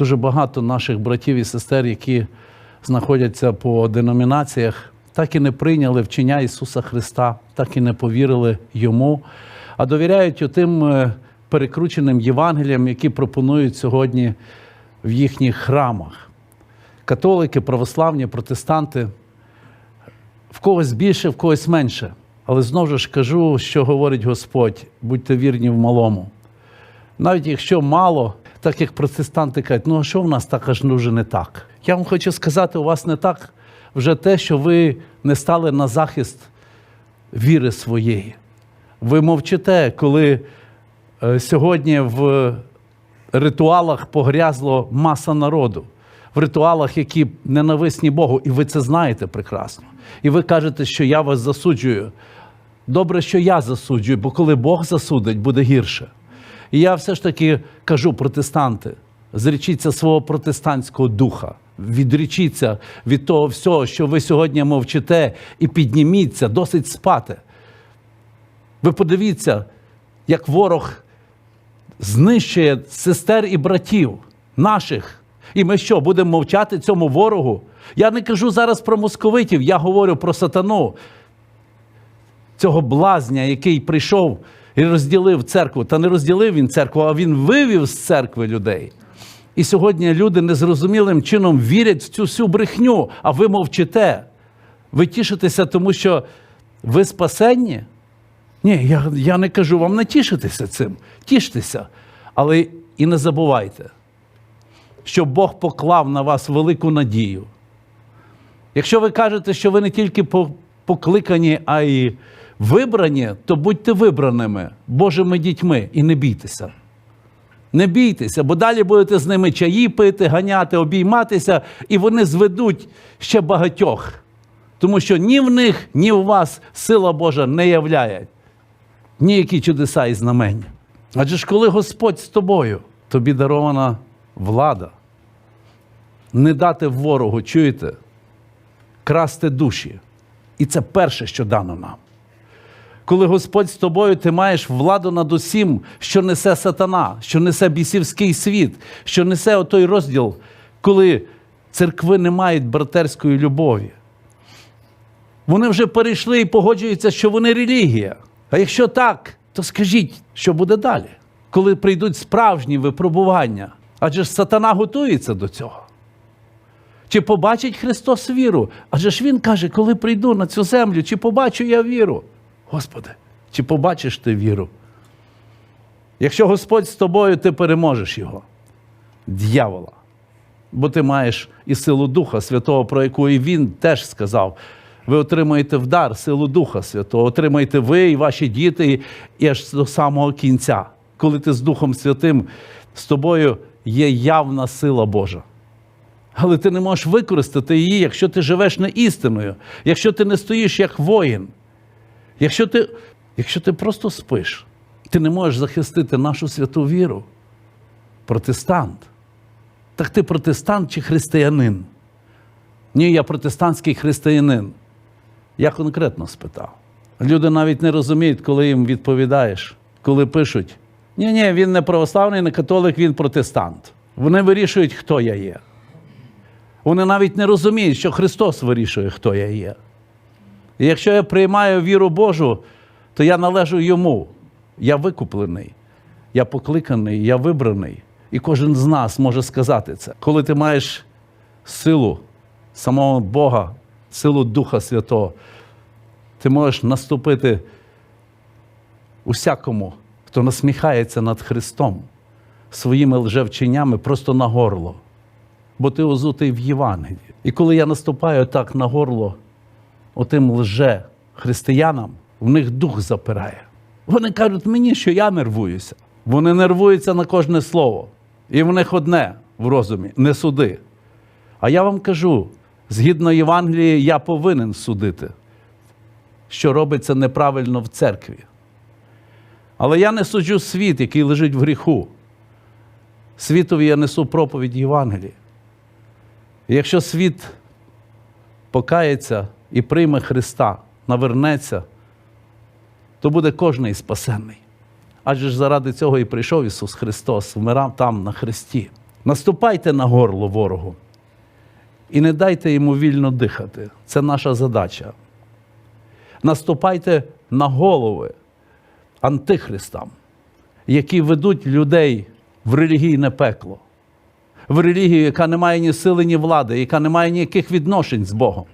Дуже багато наших братів і сестер, які знаходяться по деномінаціях, так і не прийняли вчення Ісуса Христа, так і не повірили Йому, а довіряють тим е, перекрученим Євангеліям, які пропонують сьогодні в їхніх храмах. Католики, православні, протестанти в когось більше, в когось менше. Але знову ж кажу, що говорить Господь: будьте вірні в малому. Навіть якщо мало, так як протестанти кажуть, ну а що в нас так аж дуже не так? Я вам хочу сказати, у вас не так вже те, що ви не стали на захист віри своєї. Ви мовчите, коли е, сьогодні в ритуалах погрязло маса народу, в ритуалах, які ненависні Богу, і ви це знаєте прекрасно. І ви кажете, що я вас засуджую. Добре, що я засуджую, бо коли Бог засудить, буде гірше. І я все ж таки кажу, протестанти, зречіться свого протестантського духа, відречіться від того всього, що ви сьогодні мовчите, і підніміться, досить спати. Ви подивіться, як ворог знищує сестер і братів наших. І ми що, будемо мовчати цьому ворогу? Я не кажу зараз про московитів, я говорю про сатану, цього блазня, який прийшов і розділив церкву. Та не розділив він церкву, а він вивів з церкви людей. І сьогодні люди незрозумілим чином вірять в цю всю брехню, а ви мовчите. Ви тішитеся, тому що ви спасенні? Ні, я, я не кажу вам не тішитися цим. Тіштеся. Але і не забувайте, що Бог поклав на вас велику надію. Якщо ви кажете, що ви не тільки покликані, а й вибрані, то будьте вибраними Божими дітьми і не бійтеся. Не бійтеся, бо далі будете з ними чаї пити, ганяти, обійматися, і вони зведуть ще багатьох. Тому що ні в них, ні в вас сила Божа не являє ніякі чудеса і знамення. Адже ж коли Господь з тобою, тобі дарована влада, не дати ворогу, чуєте, красти душі. І це перше, що дано нам. Коли Господь з тобою, ти маєш владу над усім, що несе сатана, що несе бісівський світ, що несе отой розділ, коли церкви не мають братерської любові. Вони вже перейшли і погоджуються, що вони релігія. А якщо так, то скажіть, що буде далі, коли прийдуть справжні випробування? Адже ж сатана готується до цього. Чи побачить Христос віру? Адже ж Він каже, коли прийду на цю землю, чи побачу я віру? Господи, чи побачиш ти віру? Якщо Господь з тобою, ти переможеш його, дьявола. Бо ти маєш і силу Духа Святого, про яку і він теж сказав. Ви отримаєте вдар, силу Духа Святого, отримаєте ви і ваші діти, і аж до самого кінця. Коли ти з Духом Святим, з тобою є явна сила Божа. Але ти не можеш використати її, якщо ти живеш не істиною, якщо ти не стоїш як воїн, якщо ти, якщо ти просто спиш, ти не можеш захистити нашу святу віру. Протестант. Так ти протестант чи християнин? Ні, я протестантський християнин. Я конкретно спитав. Люди навіть не розуміють, коли їм відповідаєш, коли пишуть: ні, ні, він не православний, не католик, він протестант. Вони вирішують, хто я є. Вони навіть не розуміють, що Христос вирішує, хто я є. І якщо я приймаю віру Божу, то я належу йому. Я викуплений, я покликаний, я вибраний. І кожен з нас може сказати це. Коли ти маєш силу самого Бога, силу Духа Святого, ти можеш наступити усякому, хто насміхається над Христом своїми лжевченнями просто на горло. Бо ти озутий в Євангелії. І коли я наступаю так на горло отим лже християнам, в них дух запирає. Вони кажуть мені, що я нервуюся. Вони нервуються на кожне слово. І в них одне в розумі не суди. А я вам кажу, згідно Євангелії, я повинен судити, що робиться неправильно в церкві. Але я не суджу світ, який лежить в гріху. Світові я несу проповідь Євангелії. Якщо світ покається і прийме Христа, навернеться, то буде кожний спасенний. Адже ж заради цього і прийшов Ісус Христос, вмирав там на Христі. Наступайте на горло ворогу і не дайте йому вільно дихати. Це наша задача. Наступайте на голови антихристам, які ведуть людей в релігійне пекло, в релігію, яка не має ні сили, ні влади, яка не має ніяких відношень з Богом.